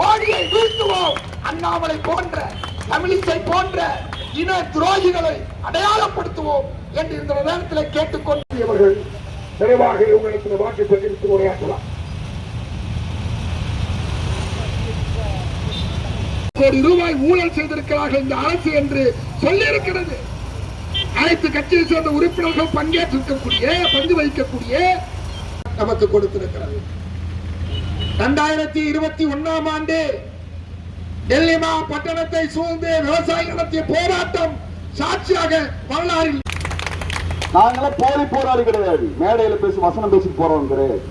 கோடியை வீழ்த்துவோம். அண்ணாமலை போன்ற தமிழிசை போன்ற இன துரோகிகளை அடையாளப்படுத்துவோம் என்று இந்த நேரத்தில் கேட்டுக்கொண்டவர்கள் நிறைவாக உங்களுக்கு வாக்கு பகிர்ந்து உரையாற்றலாம். கோடி ரூபாய் ஊழல் செய்திருக்கிறார்கள் இந்த அரசு என்று சொல்லியிருக்கிறது. அனைத்து கட்சியை சேர்ந்த உறுப்பினர்கள் பங்கேற்றிருக்கக்கூடிய பங்கு வகிக்கக்கூடிய நமக்கு கொடுத்திருக்கிறது. இரண்டாயிரத்தி இருபத்தி ஒன்னாம் ஆண்டு டெல்லிமா பட்டணத்தை சூழ்ந்து விவசாயிகள் நடத்திய போராட்டம் சாட்சியாக வரலாறில் நாங்களே போலி போராளி கிடையாது மேடையில பேசி வசனம் பேசி போறோம் கிடையாது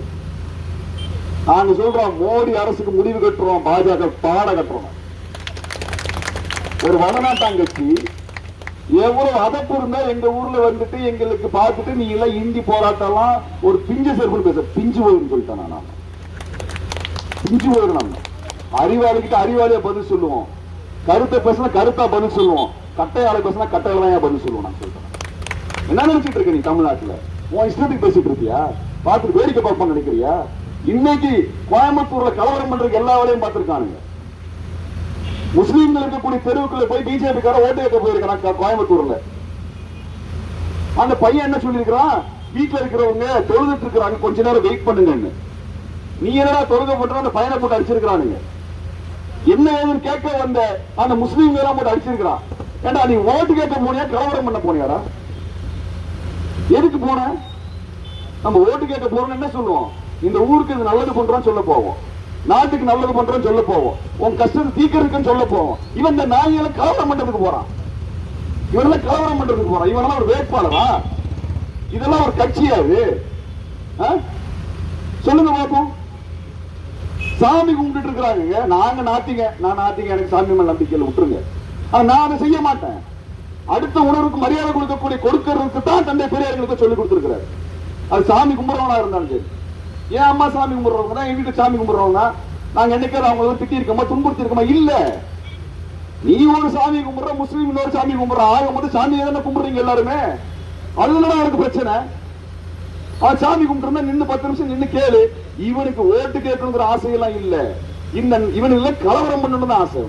நாங்க சொல்றோம் மோடி அரசுக்கு முடிவு கட்டுறோம் பாஜக பாட கட்டுறோம். ஒரு வடநாட்டாங்கட்சி எவ்வளவு அதப்பு இருந்தா எங்க ஊர்ல வந்துட்டு எங்களுக்கு பார்த்துட்டு நீ எல்லாம் இந்தி போராட்டம்லாம் ஒரு பிஞ்சு செருப்புன்னு பேச பிஞ்சு போயிருந்து சொல்லிட்டேன் நான். பிஞ்சு போயிடும் நம்ம அறிவாளிக்கிட்ட அறிவாளியா பதில் சொல்லுவோம். கருத்தை பேசினா கருத்தா பதில் சொல்லுவோம். கட்டையாளை பேசினா கட்டையாளையா பதில் சொல்லுவோம் நான் சொல்றேன். என்ன நினைச்சிட்டு இருக்க நீ தமிழ்நாட்டுல? உன் இஷ்டத்துக்கு பேசிட்டு இருக்கியா? பார்த்துட்டு வேடிக்கை பார்ப்போம் நினைக்கிறியா? இன்னைக்கு கோயம்புத்தூர்ல கலவரம் பண்றதுக்கு எல்லா வேலையும் பார்த்திருக்கானுங்க. முஸ்லீம்கள் இருக்கக்கூடிய தெருவுக்குள்ள போய் பிஜேபி கார ஓட்டு கேட்க போயிருக்கிறான் கோயம்புத்தூர்ல. அந்த பையன் என்ன சொல்லியிருக்கிறான்? வீட்டுல இருக்கிறவங்க தொழுதுட்டு இருக்கிறாங்க. கொஞ்ச நேரம் வெயிட் பண்ணுங்கன்னு. நீ என்னடா தொழுக போட்டு அந்த பையனை போட்டு அடிச்சிருக்கிறானுங்க? என்ன ஏதுன்னு கேட்க வந்த அந்த முஸ்லீம் எல்லாம் போட்டு அடிச்சிருக்கிறான் ஏண்டா நீ ஓட்டு கேட்க போனியா கலவரம் பண்ண போனியாடா? எதுக்கு போன? நம்ம ஓட்டு கேட்க போறோம்னு என்ன சொல்லுவோம்? இந்த ஊருக்கு இது நல்லது பண்றோம் சொல்ல போவோம். நாட்டுக்கு நல்லது பண்றோம் சொல்ல போவோம். உன் கஷ்டத்தை தீக்கிறதுக்குன்னு சொல்ல போவோம். இவன் இந்த நாய்களை கலவரம் பண்றதுக்கு போறான். இவனெல்லாம் கலவரம் பண்றதுக்கு போறான்? இவனெல்லாம் ஒரு வேட்பாளரா? இதெல்லாம் ஒரு கட்சியா இது? ஆ? சொல்லுங்க பார்ப்போம் சாமி கும்பிட்டு இருக்கிறாங்க. நாங்க நாத்திங்க. நான் நாத்திங்க எனக்கு சாமி மேல் நம்பிக்கையில் விட்டுருங்க. நான் அதை செய்ய மாட்டேன். அடுத்த உணர்வுக்கு மரியாதை கொடுக்கக்கூடிய கொடுக்கறதுக்கு தான் தந்தை பெரியார்களுக்கு சொல்லி கொடுத்திருக்கிறார். அது சாமி கும்பிடுறவனா இருந்தாலும் சரி. ஏன் அம்மா சாமி கும்பிடுறவங்க? தான் எங்கிட்ட சாமி கும்பிடுறவங்க? நாங்க என்னைக்காவது அவங்கள திட்டி இருக்கோமா துன்புறுத்தி இருக்கோமா இல்ல. நீ ஒரு சாமி கும்பிடுற முஸ்லீம் இன்னொரு சாமி கும்பிடுற. ஆக மட்டும் சாமி தானே கும்பிடுறீங்க எல்லாருமே? அதுல அவருக்கு பிரச்சனை? சாமி கும்பிட்டு நின்னு பத்து நிமிஷம் நின்னு கேளு. இவனுக்கு ஓட்டு கேட்கணுங்கிற ஆசையெல்லாம் இல்ல. இந்த இவனுக்கு கலவரம் பண்ணணும்னு ஆசை